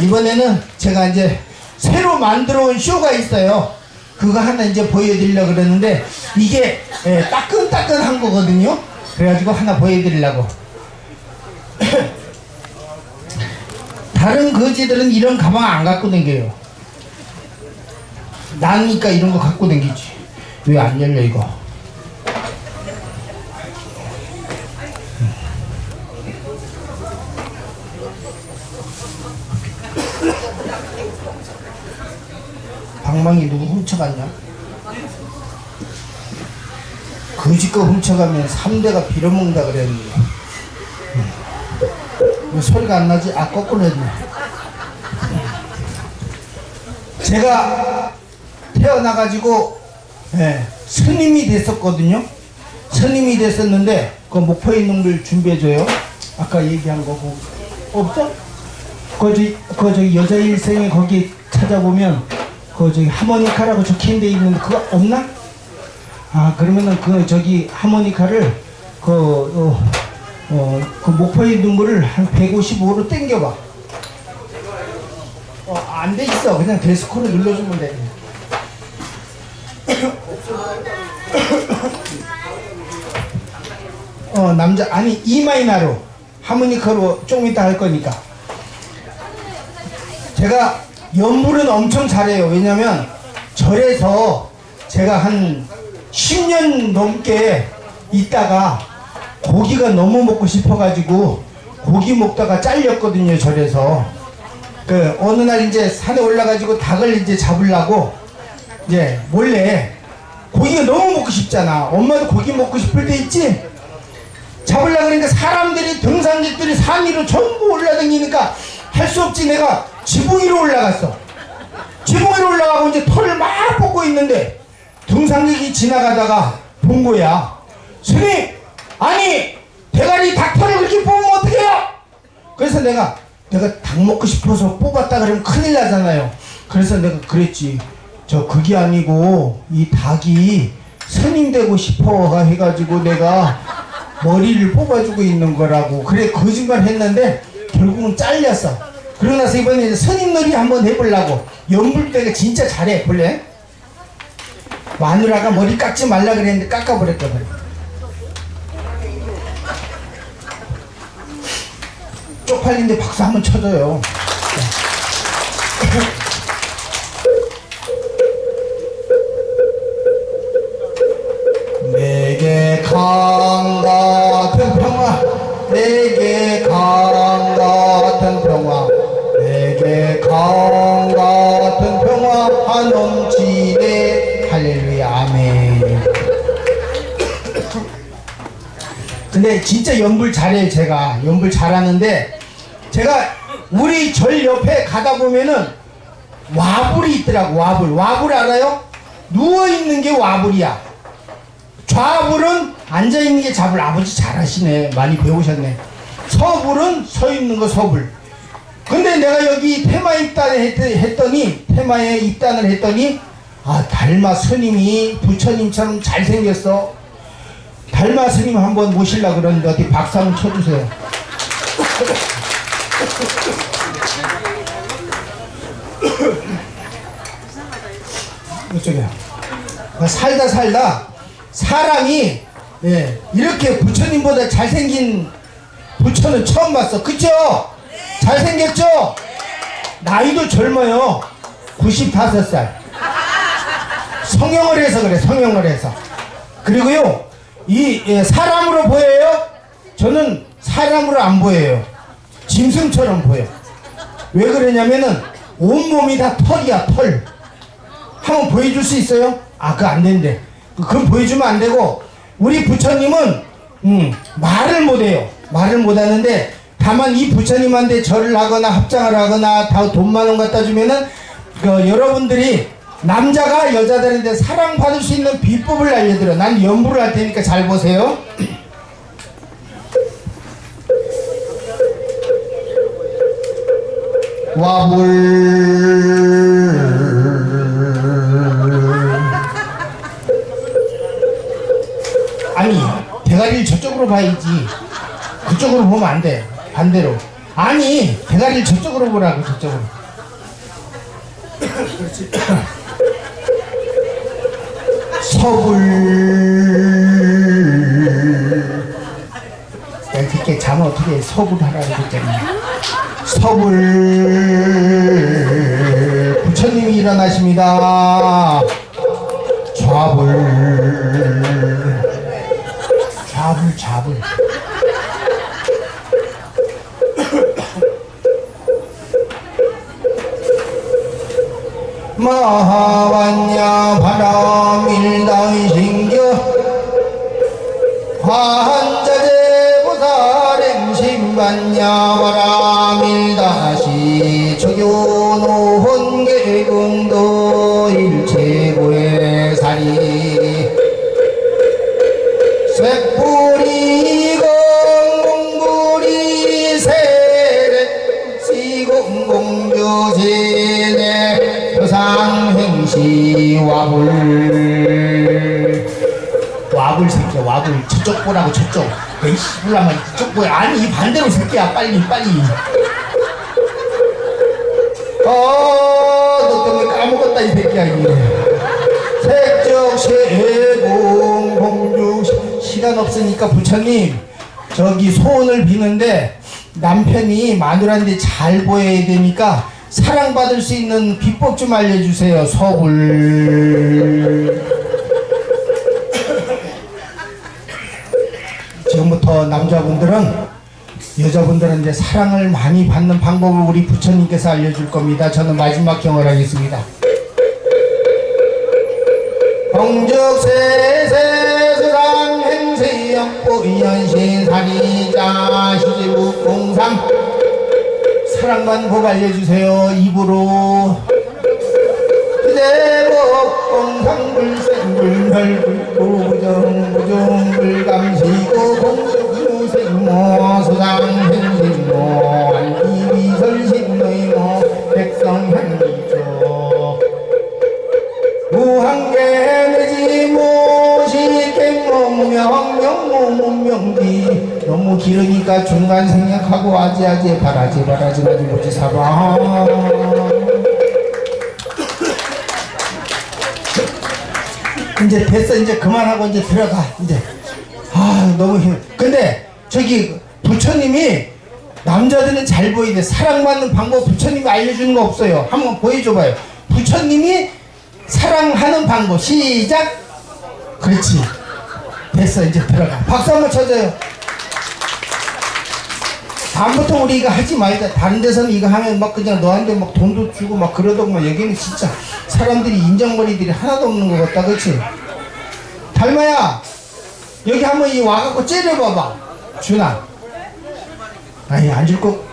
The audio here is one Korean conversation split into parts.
이번에는 제가 이제 새로 만들어 온 쇼가 있어요. 그거 하나 이제 보여드리려고 그러는데 이게 예, 따끈따끈한 거거든요. 그래가지고 하나 보여드리려고. 다른 거지들은 이런 가방 안 갖고 댕겨요. 나니까 이런 거 갖고 댕기지. 왜 안 열려 이거? 방망이 누구 훔쳐갔냐? 거지 거 훔쳐가면 3대가 빌어먹는다 그랬는데 왜 소리가 안 나지? 아 거꾸로 했네 제가 태어나가지고 예, 스님이 됐었거든요 스님이 됐었는데 그 목포에 있는 걸 준비해줘요 아까 얘기한 거고 없어? 그 저기 그 저기 여자 일생에 거기 찾아보면 그 저기 하모니카라고 적힌 데 있는데 그거 없나? 아 그러면은 그 저기 하모니카를 그 어, 어, 그 있는 거를 한 155로 당겨봐. 어, 안 돼 있어. 그냥 데스크로 눌러주면 돼. 어, 남자, 아니, 마이너로. 하모니카로 조금 이따 할 거니까. 제가 연불은 엄청 잘해요. 왜냐면 절에서 제가 한 10년 넘게 있다가 고기가 너무 먹고 싶어가지고 고기 먹다가 잘렸거든요. 절에서. 그 어느 날 이제 산에 올라가지고 닭을 이제 잡으려고 이제 몰래 고기가 너무 먹고 싶잖아. 엄마도 고기 먹고 싶을 때 있지? 잡으려고 그러니까 사람들이 등산객들이 산 위로 전부 올라다니니까 할 수 없지 내가 지붕 위로 올라갔어. 지붕 위로 올라가고 이제 털을 막 뽑고 있는데 등산객이 지나가다가 본 거야. 스님 아니 대가리 닭털을 그렇게 뽑으면 어떡해요? 그래서 내가 내가 닭 먹고 싶어서 뽑았다 그러면 큰일 나잖아요. 그래서 내가 그랬지. 저 그게 아니고 이 닭이 스님 되고 싶어가 해가지고 내가 머리를 뽑아주고 있는 거라고. 그래 거짓말 했는데 결국은 잘렸어 그러고 나서 이번에 스님놀이 한번 해보려고 연불때가 진짜 잘해 볼래? 마누라가 머리 깎지 말라 그랬는데 깎아버렸거든 쪽팔린데 박수 한번 쳐줘요 진짜 연불 잘해요 제가. 연불 잘하는데 제가 우리 절 옆에 가다 보면은 와불이 있더라고 와불. 와불 알아요? 누워있는 게 와불이야. 좌불은 앉아있는 게 잡을 아버지 잘하시네. 많이 배우셨네. 서불은 서 있는 거 서불. 근데 내가 여기 테마 입단을 했, 했더니 테마에 입단을 했더니 아 달마 스님이 부처님처럼 잘생겼어 달마 스님 한번 모실라 그러는데 어디 박수 한번 쳐주세요 이쪽이야 살다 살다 사람이 예, 이렇게 부처님보다 잘생긴 부처는 처음 봤어. 그죠? 잘생겼죠? 나이도 젊어요. 95살. 성형을 해서 그래, 성형을 해서. 그리고요, 이 예, 사람으로 보여요? 저는 사람으로 안 보여요. 짐승처럼 보여. 왜 그러냐면은 온몸이 다 털이야, 털. 한번 보여줄 수 있어요? 아, 그거 안 된대. 그건 보여주면 안 되고, 우리 부처님은, 음, 말을 못 해요. 말을 못 하는데, 다만 이 부처님한테 절을 하거나 합장을 하거나 다 돈 만 원 갖다 주면은, 그, 여러분들이 남자가 여자들한테 사랑받을 수 있는 비법을 알려드려. 난 연부를 할 테니까 잘 보세요. 와불 아니 대가리를 저쪽으로 봐야지 그쪽으로 보면 안 돼 반대로 아니 대가리를 저쪽으로 보라고 저쪽으로 그렇지. 서불. 이렇게 자면 어떻게 해? 서불 하라고 그랬잖아. 서불. 부처님이 일어나십니다. 좌불. 좌불, 좌불. 마하완야 저쪽 보라고 저쪽 에이 씨불라만 이쪽 보야. 아니 이 반대로 새끼야. 빨리 빨리. 어너 때문에 까먹었다 이 새끼야 이게. 색적 세공 공주 시간 없으니까 부처님 저기 소원을 비는데 남편이 마누라인데 잘 보여야 되니까 사랑받을 수 있는 비법 좀 알려주세요 서불 지금부터 남자분들은 여자분들은 이제 사랑을 많이 받는 방법을 우리 부처님께서 알려줄 겁니다. 저는 마지막 경을 하겠습니다. 공적세세수상 행세역보연신 사리자 시제국공상. 사랑만 복 알려주세요. 입으로. 그 대법 공상불생불멸불부정부정불감시고 공수생모 수상행신모 알기비설신노이모 백성행기조. 무한계 내지 무시갱몽명명무문명기. 너무 길으니까 중간 생략하고 아지아지 바라지 바라지 바지 보지 사바 이제 됐어. 이제 그만하고 이제 들어가. 이제. 아 너무 힘. 근데 저기 부처님이 남자들은 잘 보이는데 사랑받는 방법 부처님이 알려주는 거 없어요. 한번 보여줘봐요. 부처님이 사랑하는 방법. 시작. 그렇지. 됐어. 이제 들어가. 박수 한번 쳐줘요. 다음부터 우리 이거 하지 말자. 다른 데서는 이거 하면 막 그냥 너한테 막 돈도 주고 막 그러더만. 뭐 여기는 진짜 사람들이 인정머리들이 하나도 없는 것 같다. 그치 달마야 여기 한번 이 와갖고 째려봐봐 준아 아니 안줄거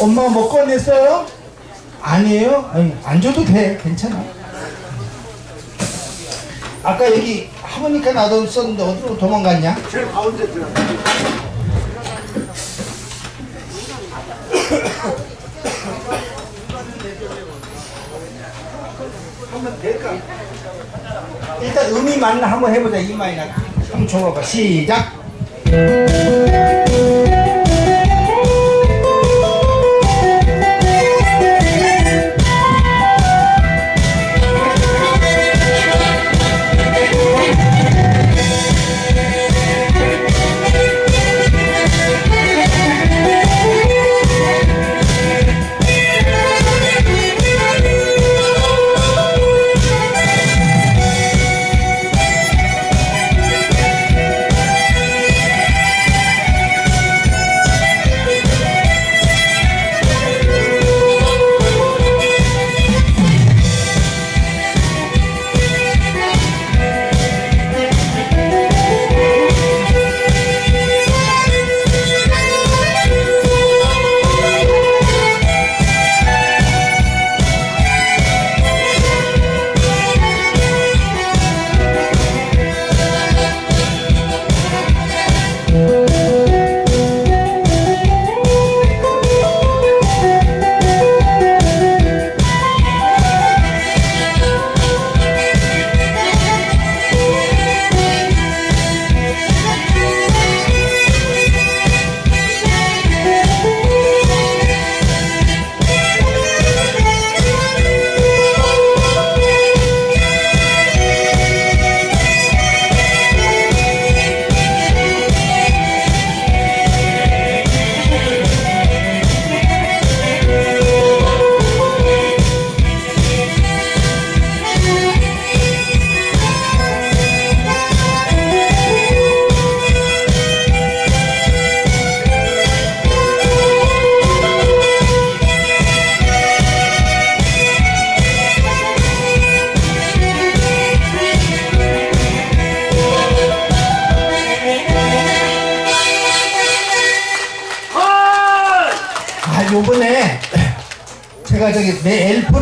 엄마가 뭐 꺼냈어요? 아니에요? 아니 안 줘도 돼 괜찮아 아까 여기 하모니카 놔뒀었는데 어디로 도망갔냐? 제일 가운데 들어. 한번 될까? 일단 음이 맞나 한번 해보자 이 마이나 한번 줘봐봐. 시작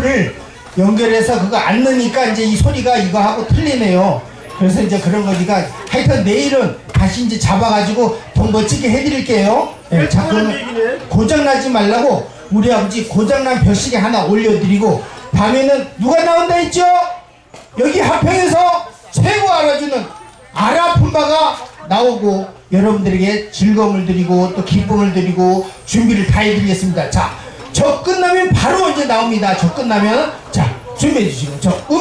내 엘프를 연결해서 그거 안 넣으니까 이제 이 소리가 이거 하고 틀리네요. 그래서 이제 그런 거니까 하여튼 내일은 다시 이제 잡아가지고 더 멋지게 해드릴게요. 예, 자, 그러면 고장나지 말라고 우리 아버지 고장난 벼시계 하나 올려드리고 밤에는 누가 나온다 했죠? 여기 하평에서 최고 알아주는 아라품바가 나오고 여러분들에게 즐거움을 드리고 또 기쁨을 드리고 준비를 다 해드리겠습니다. 자, 저 끝나면 바로 이제 나옵니다. 저 끝나면 자 준비해 주시고 저 음.